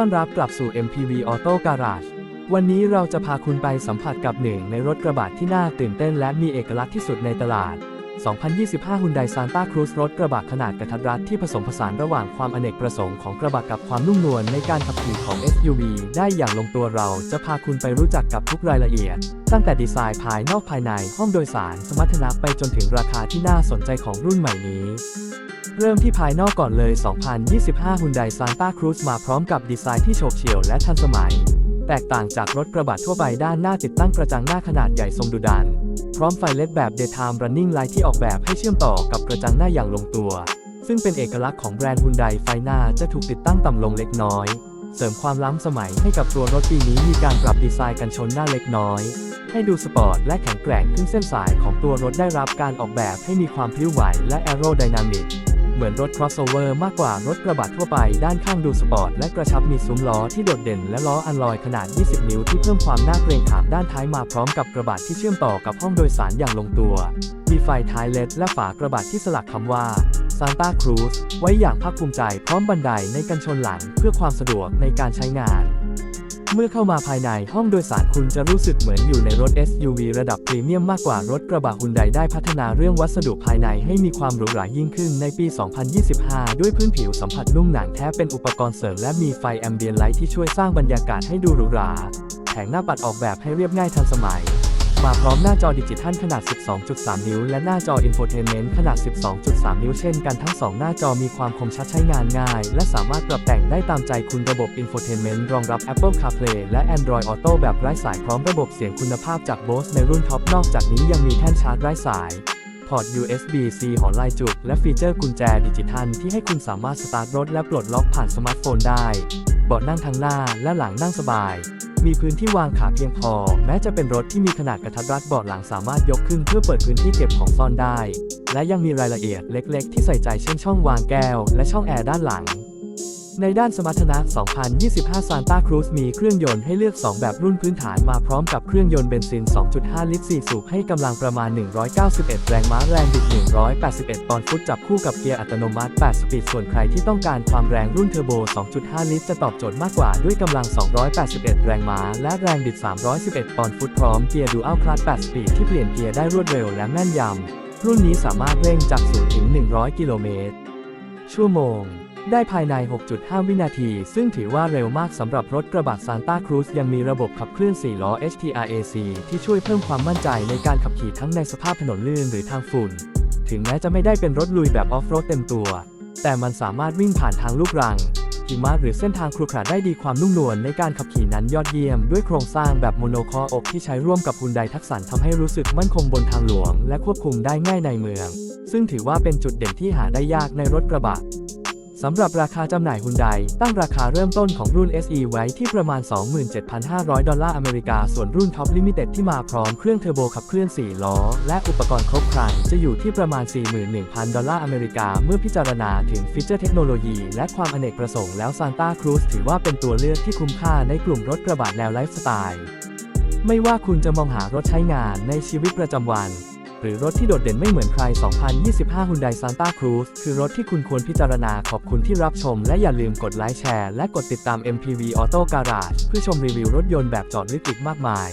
ต้อนรับกลับสู่ MPV Auto Garage วันนี้เราจะพาคุณไปสัมผัสกับหนึ่งในรถกระบะที่น่าตื่นเต้นและมีเอกลักษณ์ที่สุดในตลาด 2025 Hyundai Santa Cruz รถกระบะขนาดกระทัดรัดที่ผสมผสานระหว่างความอเนกประสงค์ของกระบะกับความนุ่มนวลในการขับขี่ของ SUV ได้อย่างลงตัวเราจะพาคุณไปรู้จักกับทุกรายละเอียด ตั้งแต่ดีไซน์ภายนอกภายในห้องโดยสารสมรรถนะไปจนถึงราคาที่น่าสนใจของรุ่นใหม่นี้ เริ่มที่ภายนอกก่อนเลย 2025 Hyundai Santa Cruz มาพร้อมกับดีไซน์ที่โฉบเฉี่ยวและทันสมัย แตกต่างจากรถกระบะทั่วไปด้านหน้าติดตั้งกระจังหน้าขนาดใหญ่ทรงดุดัน พร้อมไฟเล็ดแบบ Daytime Running Light ที่ออกแบบให้เชื่อมต่อกับกระจังหน้าอย่างลงตัว ซึ่งเป็นเอกลักษณ์ของแบรนด์ Hyundai ไฟหน้าจะถูกติดตั้งต่ำลงเล็กน้อย เสริมความล้ำสมัยให้กับตัวรถปีนี้มีการปรับดีไซน์กันชนหน้าเล็กน้อย ให้ดูสปอร์ตและแข็งแกร่งขึ้นเส้นสายของตัวรถได้รับการออกแบบให้มีความพลิ้วไหวและแอโรไดนามิก เหมือนรถ crossover มากกว่ารถกระบะทั่วไป ด้านข้างดูสปอร์ตและกระชับมีซุ้มล้อที่โดดเด่นและล้ออันลอยขนาด 20 นิ้วที่เพิ่มความน่าเกรงขามด้านท้ายมาพร้อมกับกระบะที่เชื่อมต่อกับห้องโดยสารอย่างลงตัว มีไฟท้ายเลดและฝากระบะที่สลักคำว่า Santa Cruz ไว้อย่างภาคภูมิใจพร้อมบันไดในกันชนหลังเพื่อความสะดวกในการใช้งาน เมื่อเข้ามาภายในห้องโดยสารคุณจะรู้สึกเหมือนอยู่ในรถ SUV ระดับพรีเมียมมากกว่ารถกระบะฮุนไดได้พัฒนาเรื่องวัสดุภายในให้มีความหรูหรายิ่งขึ้นในปี 2025 ด้วยพื้นผิวสัมผัสนุ่มหนังแท้เป็นอุปกรณ์เสริมและมีไฟแอมเบียนไลท์ที่ช่วยสร้างบรรยากาศให้ดูหรูหรา แผงหน้าปัดออกแบบให้เรียบง่ายทันสมัย มาพร้อมหน้าจอดิจิทัลขนาด 12.3 นิ้ว และหน้าจออินโฟเทนเมนต์ขนาด 12.3 นิ้วเช่นกันทั้ง 2 หน้าจอมีความคมชัดใช้งานง่าย และสามารถปรับแต่งได้ตามใจคุณระบบอินโฟเทนเมนต์รองรับ Apple CarPlay และ Android Auto แบบไร้สายพร้อมระบบเสียงคุณภาพจาก Bose ในรุ่นท็อปนอกจากนี้ยังมีแท่นชาร์จไร้สายพอร์ต USB-C หอลายจุดและฟีเจอร์กุญแจดิจิทัลที่ให้คุณสามารถสตาร์ทรถและปลดล็อกผ่านสมาร์ทโฟนได้ เบาะนั่งทั้งหน้าและหลังนั่งสบาย มีพื้นที่วางขาเพียงพอ แม้จะเป็นรถที่มีขนาดกระทัดรัดเบาะหลังสามารถยกขึ้นเพื่อเปิดพื้นที่เก็บของซ่อนได้ และยังมีรายละเอียดเล็ก ๆ ที่ใส่ใจเช่นช่องวางแก้ว และช่องแอร์ด้านหลัง ในด้านสมรรถนะ 2025 Santa Cruz มีเครื่องยนต์ให้เลือก 2 แบบรุ่นพื้นฐานมาพร้อมกับเครื่องยนต์เบนซิน 2.5 ลิตร 4 สูบให้กำลังประมาณ 191 แรงม้าแรงบิด 181ปอนด์ฟุตจับคู่กับเกียร์อัตโนมัติ 8 สปีด ส่วนใครที่ต้องการความแรงรุ่นเทอร์โบ 2.5 ลิตร จะตอบโจทย์มากกว่าด้วยกำลัง 281 แรงม้า และแรงบิด 311 ปอนด์ฟุตพร้อมเกียร์ดูอัลคลัต8สปีดที่เปลี่ยนเกียร์ได้รวดเร็วและแม่นยำรุ่นนี้สามารถเร่งจาก 0 ถึง 100 กิโลเมตร ชั่วโมง ได้ภายใน 6.5 วินาที ซึ่งถือว่าเร็วมากสำหรับรถกระบะ Santa Cruz ยังมีระบบขับเคลื่อน 4 ล้อ HTRAC ที่ช่วยเพิ่มความมั่นใจในการขับขี่ทั้งในสภาพถนนลื่นหรือทางฝุ่น ถึงแม้จะไม่ได้เป็นรถลุยแบบออฟโรดเต็มตัว แต่มันสามารถวิ่งผ่านทางลูกรังหิมะหรือเส้นทางครุขระได้ดีความนุ่มนวลในการขับขี่นั้นยอดเยี่ยม ด้วยโครงสร้างแบบโมโนคออกที่ใช้ร่วมกับฮุนไดทักษ a นทำให้รู้สึกมั่นคงบนทางหลวง และควบคุมได้ง่ายในเมือง ซึ่งถือว่าเป็นจุดเด่นที่หาได้ยากในรถกระบะ สำหรับราคาจำหน่ายฮุนไดตั้งราคาเริ่มต้นของรุ่น SE ไว้ที่ประมาณ 27,500 ดอลลาร์อเมริกา ส่วนรุ่นท็อปลิมิเต็ดที่มาพร้อมเครื่องเทอร์โบขับเคลื่อน 4 ล้อ และอุปกรณ์ครบครันจะอยู่ที่ประมาณ 41,000 ดอลลาร์อเมริกา เมื่อพิจารณาถึงฟีเจอร์เทคโนโลยี และความอเนกประสงค์แล้ว Santa Cruz ถือว่าเป็นตัวเลือกที่คุ้มค่าในกลุ่มรถกระบะแนวไลฟ์สไตล์ไม่ว่าคุณจะมองหารถใช้งานในชีวิตประจำวัน หรือรถที่โดดเด่นไม่เหมือนใคร 2025 Hyundai Santa Cruz คือรถที่คุณควรพิจารณาขอบคุณที่รับชม และอย่าลืมกดไลค์แชร์และกดติดตาม MPV Auto Garage เพื่อชมรีวิวรถยนต์แบบจอดลึกอีกมากมาย